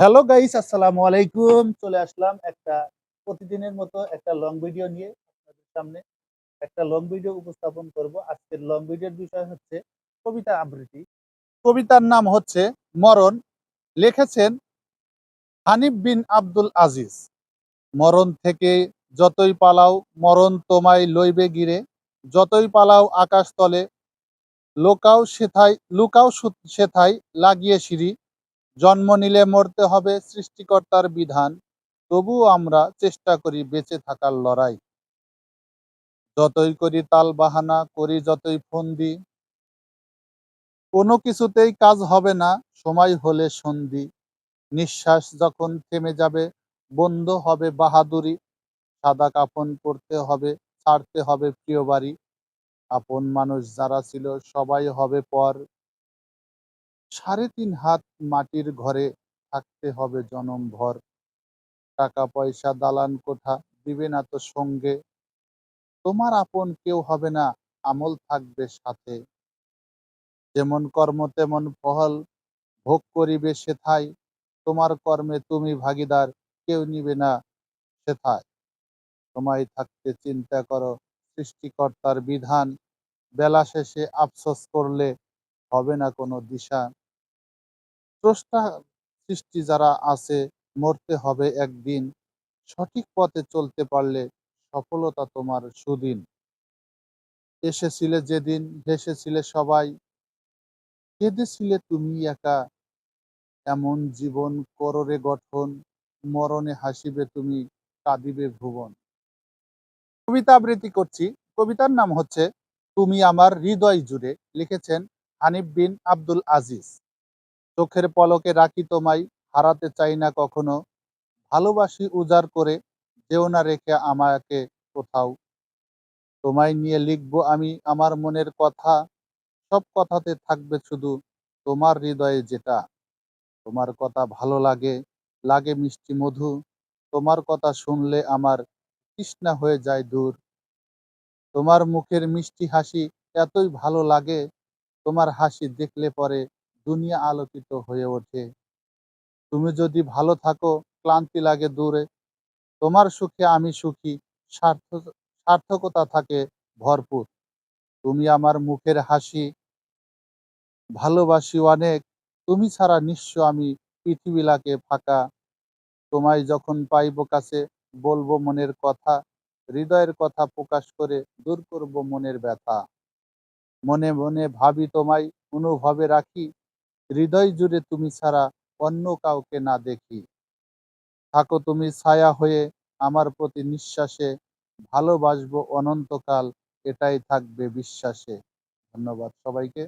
Hello guys আসসালামু আলাইকুম। চলে আসলাম একটা প্রতিদিনের মতো একটা লং ভিডিও নিয়ে আপনাদের সামনে। একটা লং ভিডিও উপস্থাপন করব। আজকের লং ভিডিওর বিষয় হচ্ছে কবিতা আবৃত্তি। কবিতার নাম হচ্ছে মরণ। লিখেছেন হানিফ বিন আব্দুল আজিজ। মরণ থেকে যতই পালাও, মরণ তোমায় লইবে গিরে। যতই পালাও আকাশ তলে, লোকাও সেথায়, লুকাও সেথায় লাগিয়ে সিঁড়ি। জন্ম নিলে মরতে হবে সৃষ্টিকর্তার বিধান, তবুও আমরা চেষ্টা করি বেঁচে থাকার লড়াই। যতই করি তাল বাহানা, করি যতই ফন্দি। কোনো কিছুতেই কাজ হবে না, সময় হলে সন্ধি। নিঃশ্বাস যখন থেমে যাবে, বন্ধ হবে বাহাদুরি। সাদা কাফন পরতে হবে, ছাড়তে হবে প্রিয় বাড়ি আপন মানুষ যারা ছিল সবাই হবে পর। সাড়ে তিন হাত মাটির ঘরে থাকতে হবে জনম ভর। টাকা পয়সা দালান কোঠা দিবে না তো সঙ্গে। তোমার আপন কেউ হবে না, আমল থাকবে সাথে। যেমন কর্ম তেমন ফল ভোগ করিবে সেথায়। তোমার কর্মে তুমি ভাগিদার, কেউ নিবে না সেথায়। তোমায় থাকতে চিন্তা করো, সৃষ্টিকর্তার বিধান। বেলা শেষে আফসোস করলে হবে না কোনো দিশা। স্রষ্টা সৃষ্টি যারা আছে, মরতে হবে একদিন। সঠিক পথে চলতে পারলে সফলতা তোমার সুদিন। এসেছিলে যেদিন, হেসেছিলে সবাই। কেঁদেছিলে তুমি একা? এমন জীবন কররে গঠন, মরণে হাসিবে তুমি, কাঁদিবে ভুবন। কবিতা আবৃত্তি করছি। কবিতার নাম হচ্ছে, তুমি আমার হৃদয় জুড়ে লিখেছেন হানিফ বিন আব্দুল আজিজ। চোখের পলকে রাখি তোমায়, হারাতে চাই না কখনো। ভালোবাসি উজাড় করে, যেও না রেখে আমাকে কোথাও। তোমায় নিয়ে লিখব আমি আমার মনের কথা, সব কথাতে থাকবে শুধু তোমার হৃদয়ে যেটা। তোমার কথা ভালো লাগে লাগে মিষ্টি মধু, তোমার কথা শুনলে আমার তৃষ্ণা হয়ে যায় দূর। তোমার মুখের মিষ্টি হাসি এতই ভালো লাগে, তোমার হাসি দেখলে পরে দুনিয়া আলোকিত হয়ে ওঠে। তুমি যদি ভালো থাকো, ক্লান্তি লাগে দূরে। তোমার সুখে আমি সুখী, সার্থ, সার্থকতা থাকে ভরপুর। তুমি আমার মুখের হাসি ভালোবাসি অনেক। তুমি ছাড়া নিঃস্ব আমি পৃথিবী লাগে ফাঁকা। তোমায় যখন পাইব কাছে, বলব মনের কথা, হৃদয়ের কথা প্রকাশ করে দূর করব মনের ব্যথা। মনে মনে ভাবি তোমায়, অনুভবে রাখি হৃদয় জুড়ে তুমি ছাড়া অন্য কাউকে না দেখি। থাকো তুমি ছায়া হয়ে আমার প্রতি নিঃশ্বাসে। ভালোবাসবো অনন্তকাল, এটাই থাকবে বিশ্বাসে। ধন্যবাদ সবাইকে।